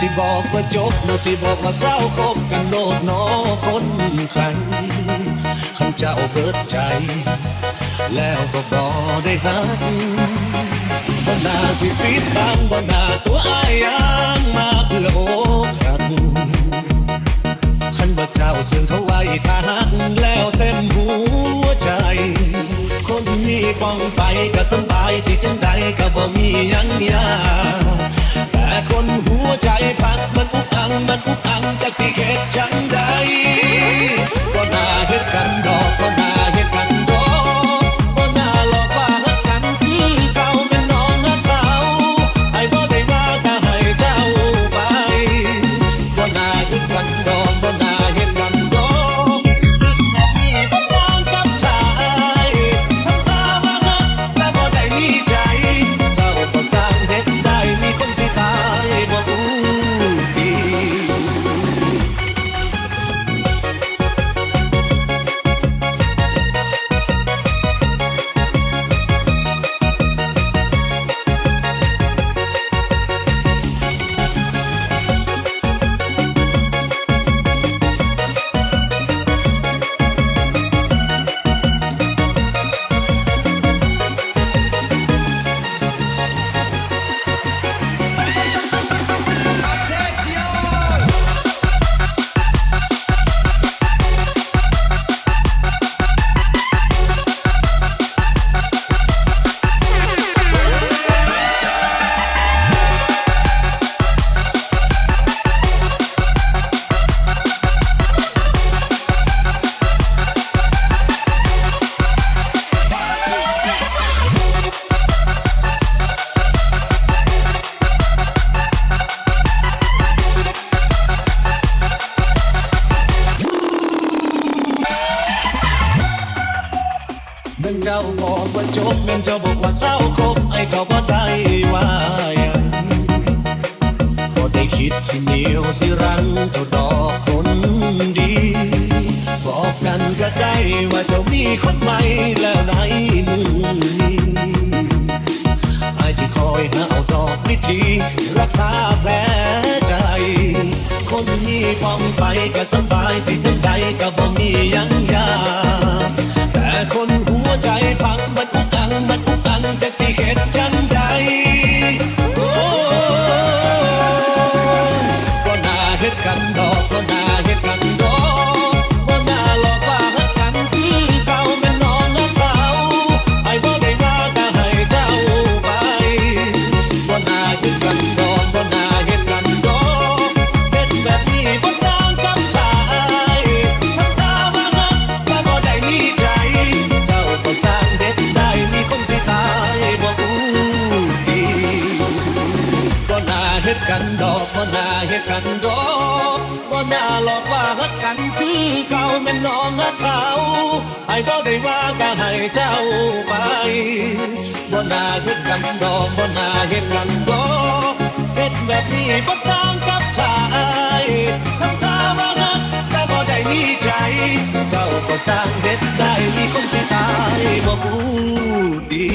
สิบอกว่าจบนาสิบอกว่าเศร้าคบกันโลดนอคนคันคันเจ้าเบิดใจ แล้วก็บอได้หักบ่นาสิปิดบังบ่นาตัวอายยังมาเพื่อโอกหักขันบ่เจ้าซึ่งเขาไว้ถ้าหักแล้วเต็มหัวใจ คนมีป้องไปก็สบายสิจังใดก็บ่มียังยาแต่คน วใจพันมันอุกอังมันอุกอังจากสิเข็ดจังใดก็น่าเห็นกันดอก ว่าจบเมื่อเจ้าบอกว่าเศร้าคบไอ้ก็บ่ได้ว่าหยังก็ได้คิดสิเหนียวสิรังเจ้าดอกคนดี บอกกันก็ได้ว่าเจ้ามีคนใหม่แล้วไหนมือนี้ไอ้สิคอยหาเอาดอกวิธีรักษาแผลใจ คนนี้ป้องไปก็สบายสิจังใดก็บ่มีหยังยากแต่คนหัวใจพัง ฮ็ดกันดอกบ่น่าเฮ็ดกันดอกบ่น่าหลอกว่าฮักกันคือเก่าแม่นน้องฮักเขาไอ้บ่ได้ว่าก็ให้เจ้าไปบ่น่าเฮ็ดกันดอกบ่น่าเฮ็ดกันดอกเฮ็ดแบบนี้บ่ต้องกับใครทำท่าว่าฮักแต่บ่ได้มีใจ เจ้าก็สร้างเด็ดได้มีคนสิตายบ่รู้ดี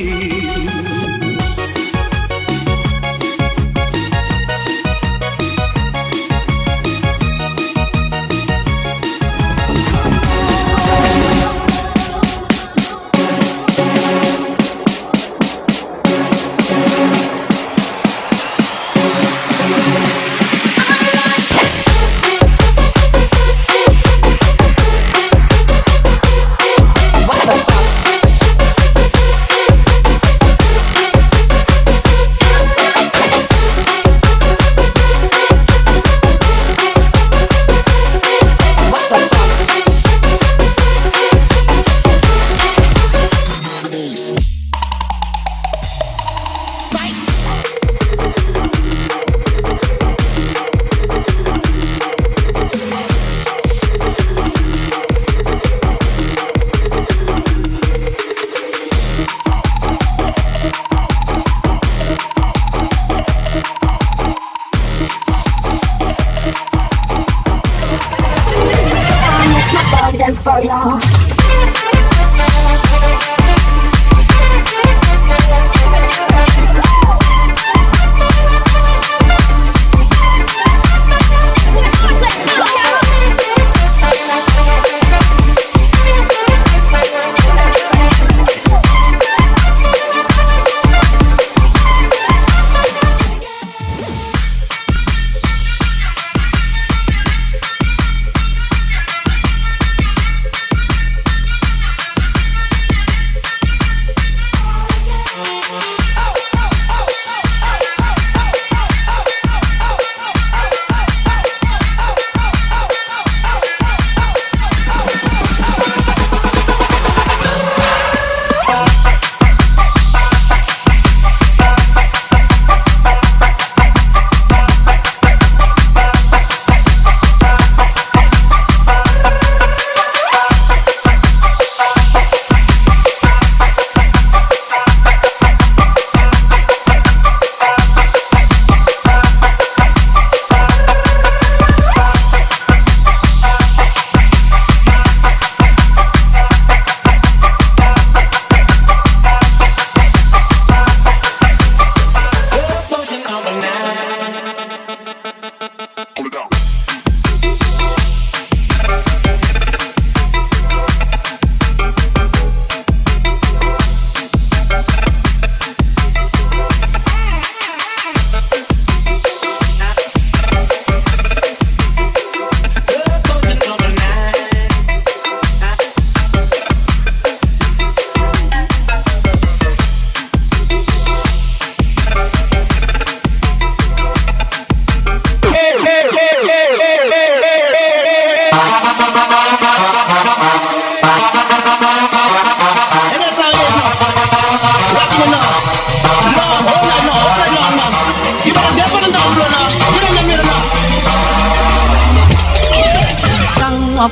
yeah.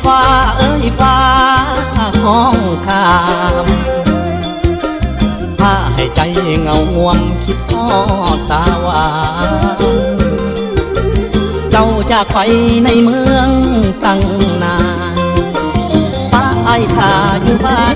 ฟ้าเอ้ยฟ้าห้องคามพาให้ใจเหงาห่วงคิดทอดตาหวานเจ้าจากไปในเมืองตั้งนานป้าไอ้ขาอยู่บ้าน